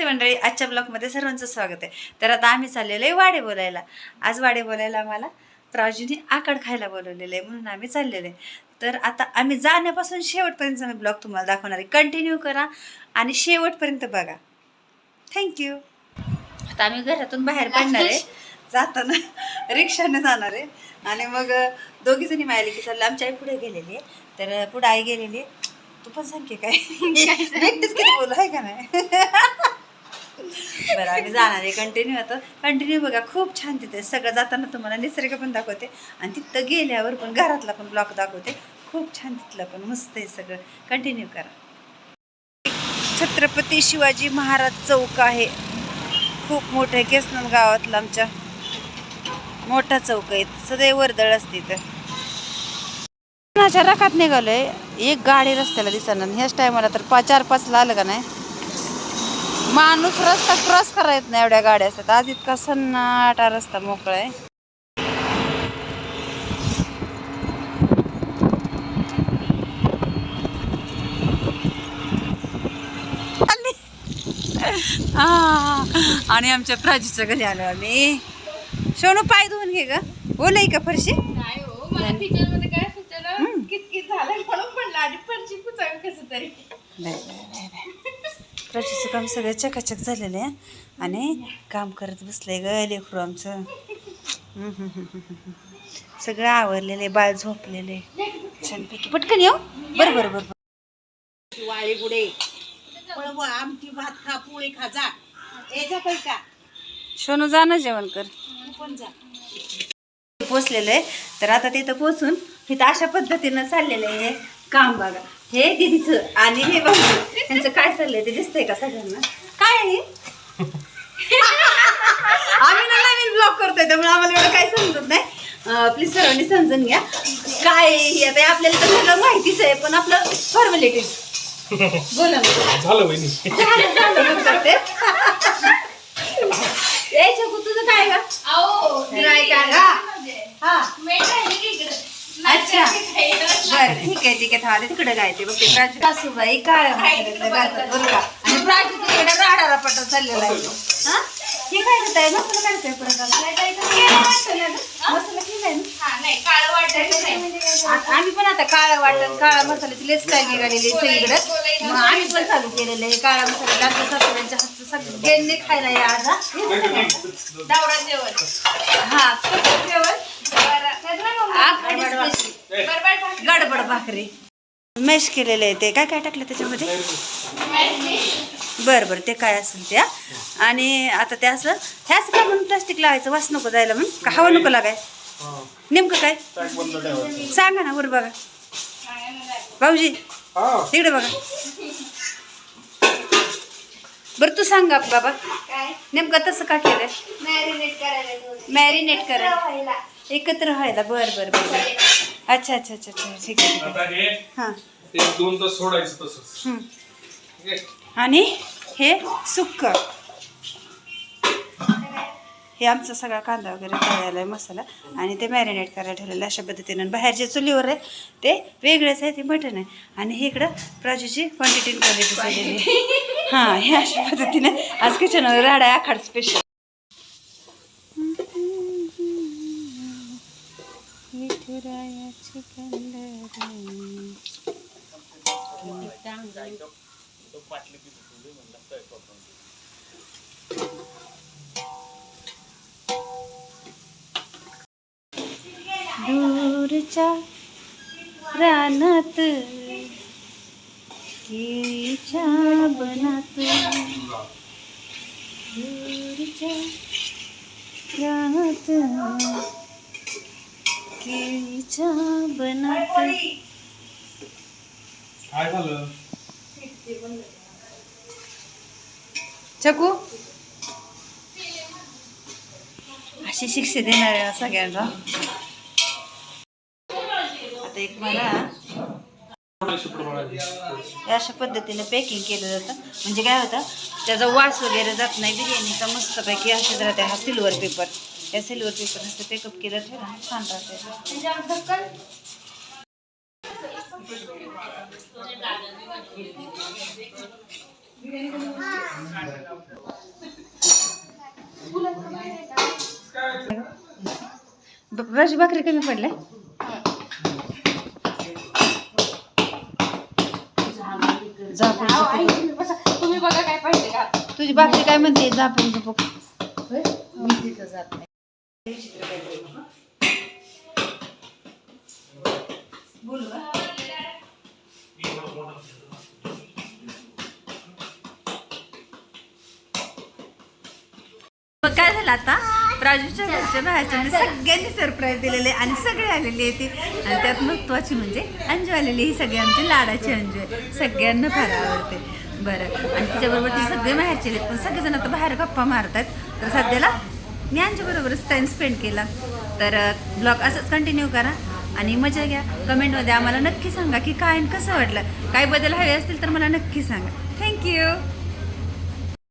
नमस्ते मंडळी आजच्या ब्लॉगमध्ये सर्वांचं स्वागत आहे. तर आता आम्ही चाललेलो आहे वाडे बोलायला. आज वाडे बोलायला आम्हाला प्राजूने आकड खायला बोलवलेलं आहे म्हणून आम्ही चाललेलो आहे. तर आता आम्ही जाण्यापासून शेवटपर्यंत मी ब्लॉग तुम्हाला दाखवणार आहे. कंटिन्यू करा आणि शेवटपर्यंत बघा. थँक्यू आता आम्ही घरातून बाहेर पडणार आहे. जाताना रिक्षाने जाणार आहे. आणि मग दोघी जणी मायली की चाललं आमच्या आई पुढे गेलेली आहे. तर पुढे आई गेलेली आहे. तू पण सांग की काय? एकटीच किती बोलू आहे का नाही? बरं आम्ही जाणार आहे. कंटिन्यू आता. कंटिन्यू बघा खूप छान तिथे. सगळं जाताना तुम्हाला निसर्ग पण दाखवते. आणि तिथं गेल्यावर पण घरातला पण ब्लॉक दाखवते. खूप छान तिथलं पण. मस्त आहे सगळं. कंटिन्यू करा. छत्रपती शिवाजी महाराज चौक आहे. खूप मोठं आहे. केसनंद गावातलं आमच्या. मोठा चौक आहे. सदैव वर्दळ असते इथं. कोणाच्या रकात निघालोय? एक गाडी रस्त्याला दिसणार ह्याच टायमाला तर पाच चार पाचला आलं का नाही? माणूस रस्ता क्रॉस करा येत नाही एवढ्या गाड्या असतात. आज इतका सन्नाटा रस्ता मोकळा आहे. आणि आमच्या प्राजूच्या घरी आलो आम्ही. सोनू पाय धुवून घे ग. ओलय का फरशी? नाही हो कितकित झालं म्हणून म्हणलं आधी फरशी कसं तरी. प्राचीचं काम सगळं चकाचक झालेलं आहे. आणि काम करत बसलंय ग लेकरू आमचं. सगळं आवरलेलं आहे बाळ झोपलेले छानपैकी. पटकन येऊ? बरं बरं बरं. वाळे गुडे पळव आमटी भात खा पोळी खा जा. पैका सोनू जा ना जेवण कर. तू पण जा. पोचलेलं आहे. तर आता तिथं पोचून तिथं अशा पद्धतीनं चाललेलं आहे. काम बघा. हे दिदीचं आणि हे बघा त्यांचं काय चाललंय? ते दिसतंय का सगळ्यांना? काय आहे? आम्ही ना नवीन ब्लॉग करतोय त्यामुळे आम्हाला एवढं काही समजत नाही. प्लीज सर्वांनी समजून घ्या. काय हे? आता आपल्याला तर सगळं माहितीच आहे पण आपलं फॉर्मॅलिटी बोला. झालं वहिनी झालं, झालं मग करते. ए, छकू, तुझं काय का अहो नाही का गा? हा मेट राहिली की इकडं. अच्छा खायला. बरं ठीक थांबा तिकडे गायते बघ ते प्राची सासूबाई काळ्या मसाल्यातलं घालतात बरं का? आणि प्राची तिकडे राडा रपाटा चाललेला आहे. हा? हे काय करताय मसाला काढताय परत आता? केलं वाटतं ना ग? मसाला केलाय ना? हा, नाही, काळं वाटायचं नाही. आ- आम्ही पण आता काळा वाटण काळा मसाल्याची लेच स्टाईल निघालेली आहे सगळीकडे. मग आम्ही पण चालू केलेलं आहे काळा मसाला. आमच्या सासूबाईंच्या हातचं सगळं गेंदे खायला या आज हा. हा कसं जेवण? special. गडबड भाकरी. मॅश केलेले आहे ते. काय काय टाकलं त्याच्यामध्ये? बरं बरं ते काय असेल त्या आणि आता ते असं हे असं का म्हणून प्लास्टिक लावायचं? वास नको जायला म्हणून? का हवा नको लागाय? नेमकं काय? सांगा ना वर बघा. भाऊजी तिकडे बघा. बरं तू सांग बाबा? नेमकं तसं का केलं Marinate करायला. मॅरिनेट करा व्हायला. एकत्र व्हायला. बरं बरं बरं. अच्छा अच्छा अच्छा अच्छा. ठीक आहे ठीक आहे. आता हे हां. एक दोन तास सोडायचं तसंच. हं. ठीक आहे? आणि हे सुक्क. हे आमचा सगळा कांदा वगैरे तळायला आहे मसाला आणि ते मॅरिनेट करायला ठेवलेलं आहे अशा पद्धतीनं. आणि बाहेर जे चुलीवर आहे ते वेगळंच आहे ते मटण आहे. आणि हे इकडं प्राजूची क्वांटिटी क्वालिटी झालेली आहे. हां हे अशा पद्धतीने आज किचनवर राडा आहे आखाड स्पेशल दूरच्या रानात केळीच्या बनात दूरच्या रानात. केळीच्या बनात काय झालं? चकू? अशी शिक्षा देणार आहे सगळ्यांना. आता एक मला अशा पद्धतीने पॅकिंग केलं जातं. म्हणजे काय होतं? त्याचा वास वगैरे जात नाही बिर्याणीचा मस्तपैकी असेच राहते हा सिल्वर पेपर या सिल्वर पेपर असं पेकअप केलं ठेवा छान राहते राजू भाकरी कमी पडल्या आई, तुम्ही बसा. तुम्ही बघा काय पाहिजे का तुझी भाकरी काय म्हणते? झापून झुपूक मी तिथं जात नाही. काय झालं आता? प्राजूच्या घरच्या बाहेरच्या सगळ्यांनी सरप्राईज दिलेले आणि सगळे आलेले आहेत. आणि त्यात महत्वाची म्हणजे अंजू आलेली ही सगळी आमची लाडाची अंजू आहे. सगळ्यांना फार आवडते. बरं. आणि तिच्याबरोबर ती सगळे बाहेरचे आहेत. पण सगळेजण आता बाहेर गप्पा मारतात तर सध्याला मी यांच्याबरोबरच टाईम स्पेंड केला. तर ब्लॉग असंच कंटिन्यू करा आणि मजा घ्या. कमेंटमध्ये आम्हाला नक्की सांगा की काय कसं वाटलं. काय बदल हवे असतील तर मला नक्की सांगा. थँक्यू